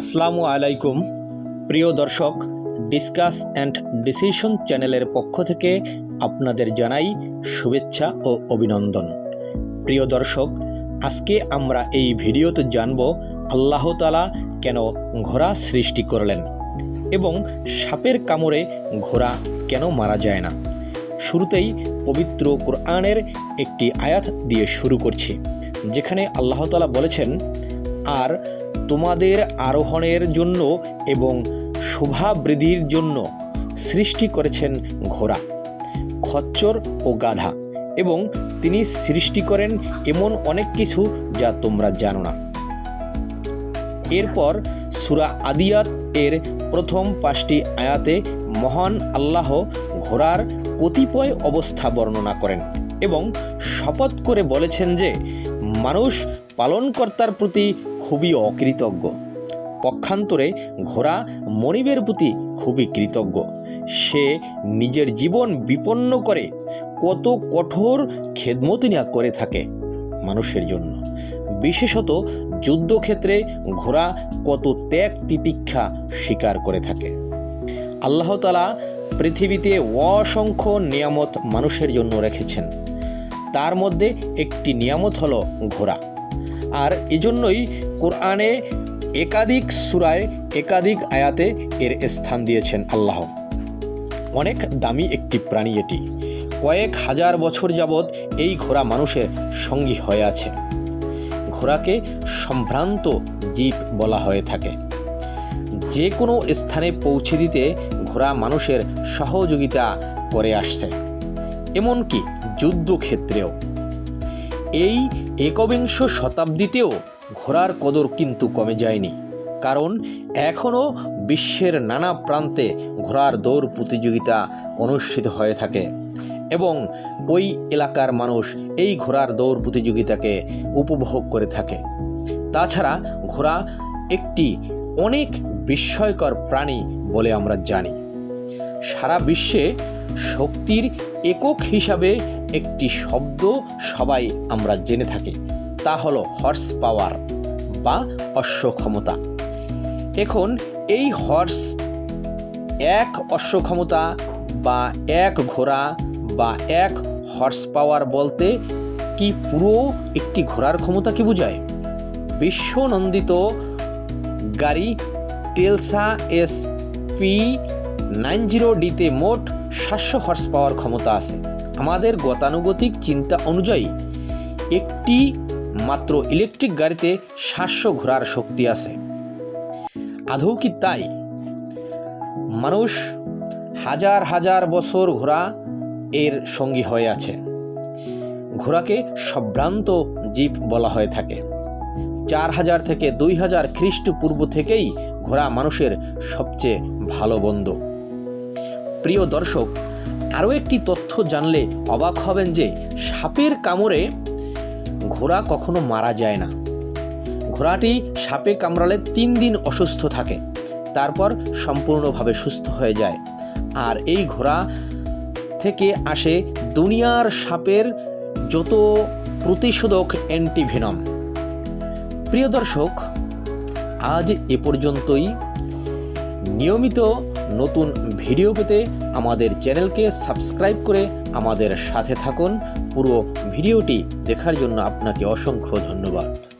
আসসালামু আলাইকুম। প্রিয় দর্শক ডিসকাস অ্যান্ড ডিসিশন চ্যানেলের পক্ষ থেকে আপনাদের জানাই শুভেচ্ছা ও অভিনন্দন। প্রিয় দর্শক, আজকে আমরা এই ভিডিওতে জানব আল্লাহ তালা কেন ঘোড়া সৃষ্টি করলেন এবং সাপের কামড়ে ঘোড়া কেন মারা যায় না। শুরুতেই পবিত্র কোরআনের একটি আয়াত দিয়ে শুরু করছি, যেখানে আল্লাহতালা বলেছেন, আর তোমাদের আরোহণের জন্য এবং শোভা বৃদ্ধির জন্য সৃষ্টি করেছেন ঘোড়া, খচ্চর ও গাধা এবং তিনি সৃষ্টি করেন এমন অনেক কিছু যা তোমরা জানো না। এরপর সুরা আদিয়াত এর প্রথম পাঁচটি আয়াতে মহান আল্লাহ ঘোড়ার কতিপয় অবস্থা বর্ণনা করেন এবং শপথ করে বলেছেন যে, মানুষ পালনকর্তার প্রতি খুবই অকৃতজ্ঞ। পক্ষান্তরে ঘোড়া মনিবের প্রতি খুবই কৃতজ্ঞ। সে নিজের জীবন বিপন্ন করে কত কঠোর খেদমতিনা করে থাকে মানুষের জন্য। বিশেষত যুদ্ধক্ষেত্রে ঘোড়া কত ত্যাগ তিতিক্ষা স্বীকার করে থাকে। আল্লাহ তালা পৃথিবীতে অসংখ্য নিয়ামত মানুষের জন্য রেখেছেন। তার মধ্যে একটি নিয়ামত হলো ঘোড়া। আর এজন্যই কোরআনে একাধিক সুরায়, একাধিক আয়াতে এর স্থান দিয়েছেন আল্লাহ। অনেক দামি একটি প্রাণী এটি। কয়েক হাজার বছর যাবৎ এই ঘোড়া মানুষের সঙ্গী হয়ে আছে। ঘোড়াকে সম্ভ্রান্ত জীব বলা হয়ে থাকে। যে কোনো স্থানে পৌঁছে দিতে ঘোড়া মানুষের সহযোগিতা করে আসছে। এমনকি যুদ্ধক্ষেত্রেও। এই একবিংশ শতাব্দীতেও ঘোড়ার কদর কিন্তু কমে যায়নি। কারণ এখনও বিশ্বের নানা প্রান্তে ঘোড়ার দৌড় প্রতিযোগিতা অনুষ্ঠিত হয়ে থাকে এবং ওই এলাকার মানুষ এই ঘোড়ার দৌড় প্রতিযোগিতাকে উপভোগ করে থাকে। তাছাড়া ঘোড়া একটি অনেক বিস্ময়কর প্রাণী বলে আমরা জানি। সারা বিশ্বে শক্তির একক হিসাবে একটি শব্দ সবাই আমরা জেনে থাকি। তা হলো হর্স পাওয়ার বা অশ্ব ক্ষমতা এখন এই হর্স এক অশ্ব ক্ষমতা বা এক ঘোড়া বা এক হর্স পাওয়ার বলতে কি পুরো একটি ঘোড়ার ক্ষমতাকে বোঝায়? বিশ্বনন্দিত গাড়ি টেলসা এস পি নাইন জিরো ডিতে মোট সাতশো হর্স পাওয়ার ক্ষমতা আছে। আমাদের গতানুগতিক চিন্তা অনুযায়ী একটি মাত্র ইলেকট্রিক গাড়িতে সাতশো ঘোরার শক্তি আছে। আদৌ কি তাই? মানুষ হাজার হাজার বছর ঘোড়া এর সঙ্গী হয়ে আছে। ঘোড়াকে সম্ভ্রান্ত জীব বলা হয়ে থাকে। চার হাজার থেকে দুই হাজার খ্রিস্টপূর্ব থেকেই ঘোড়া মানুষের সবচেয়ে ভালো বন্ধু। প্রিয় দর্শক, আরও একটি তথ্য জানলে অবাক হবেন যে সাপের কামড়ে ঘোড়া কখনো মারা যায় না। ঘোড়াটি সাপে কামড়ালে তিন দিন অসুস্থ থাকে, তারপর সম্পূর্ণভাবে সুস্থ হয়ে যায়। আর এই ঘোড়া থেকে আসে দুনিয়ার সাপের যত প্রতিষেধক অ্যান্টিভেনম। প্রিয় দর্শক, আজ এ পর্যন্তই। নিয়মিত নতুন ভিডিও পেতে আমাদের চ্যানেলকে সাবস্ক্রাইব করে আমাদের সাথে থাকুন। পুরো ভিডিওটি দেখার জন্য আপনাকে অসংখ্য ধন্যবাদ।